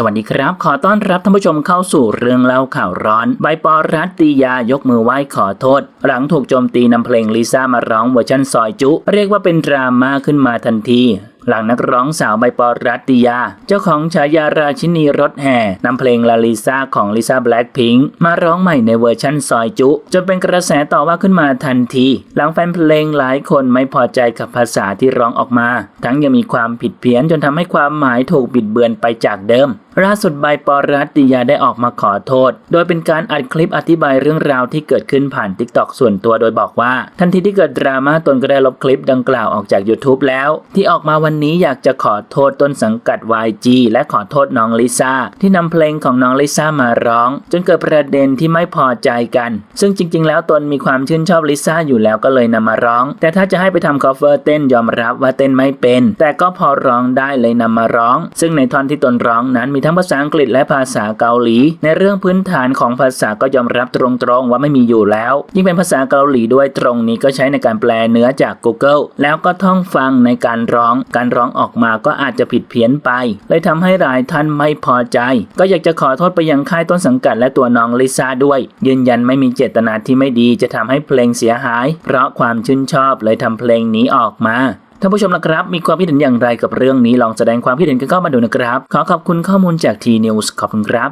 สวัสดีครับ ขอต้อนรับท่านผู้ชมเข้าสู่เรื่องเล่าข่าวร้อน ใบปอรัตติยายกมือไหว้ขอโทษ หลังถูกโจมตีนำเพลงลิซ่ามาร้องเวอร์ชันซอยจุ เรียกว่าเป็นดราม่าขึ้นมาทันที หลังนักร้องสาวใบปอรัตติยา เจ้าของฉายาราชินีรถแห่นำเพลงลาลิซาของลิซาแบล็คพิงค์มาร้องใหม่ในเวอร์ชั่นซอยจุ จนเป็นกระแสต่อว่าขึ้นมาทันที หลังแฟนเพลงหลายคนไม่พอใจกับภาษาที่ร้องออกมา ทั้งยังมีความผิดเพี้ยนจนทำให้ความหมายถูกบิดเบือนไปจากเดิมล่าสุดใบปอรัตติยาได้ออกมาขอโทษ โดยเป็นการอัดคลิปอธิบายเรื่องราวที่เกิดขึ้นผ่านทิกตอกส่วนตัวโดยบอกว่า ทันทีที่เกิดดราม่าตนก็ได้ลบคลิปดังกล่าวออกจาก YouTube แล้ว ที่ออกมาวันนี้อยากจะขอโทษต้นสังกัด YG และขอโทษน้องลิซ่าที่นำเพลงของน้องลิซ่ามาร้อง จนเกิดประเด็นที่ไม่พอใจกัน ซึ่งจริง ๆ แล้วตนมีความชื่นชอบลิซ่าอยู่แล้วก็เลยนำมาร้อง แต่ถ้าจะให้ไปทำ cover เต้นยอมรับว่าเต้นไม่เป็น แต่ก็พอร้องได้เลยนำมาร้อง ซึ่งในท่อนที่ตนร้องนั้นมีทั้งภาษาอังกฤษและภาษาเกาหลี ในเรื่องพื้นฐานของภาษาก็ยอมรับตรงๆว่าไม่มีอยู่แล้ว ยิ่งเป็นภาษาเกาหลีด้วยตรงนี้ก็ใช้ในการแปลเนื้อจาก Google แล้วก็ท่องฟังในการร้องการร้องออกมาก็อาจจะผิดเพี้ยนไปเลยทำให้หลายท่านไม่พอใจ ก็อยากจะขอโทษไปยังค่ายต้นสังกัดและตัวน้องลิซ่าด้วย ยืนยันไม่มีเจตนาที่ไม่ดีจะทำให้เพลงเสียหาย เพราะความชื่นชอบเลยทำเพลงนี้ออกมาท่านผู้ชมนะครับ มีความคิดเห็นอย่างไรกับเรื่องนี้ลองแสดงความคิดเห็นกันเข้ามาดูนะครับ ขอขอบคุณข้อมูลจากทีนิวส์ขอบคุณครับ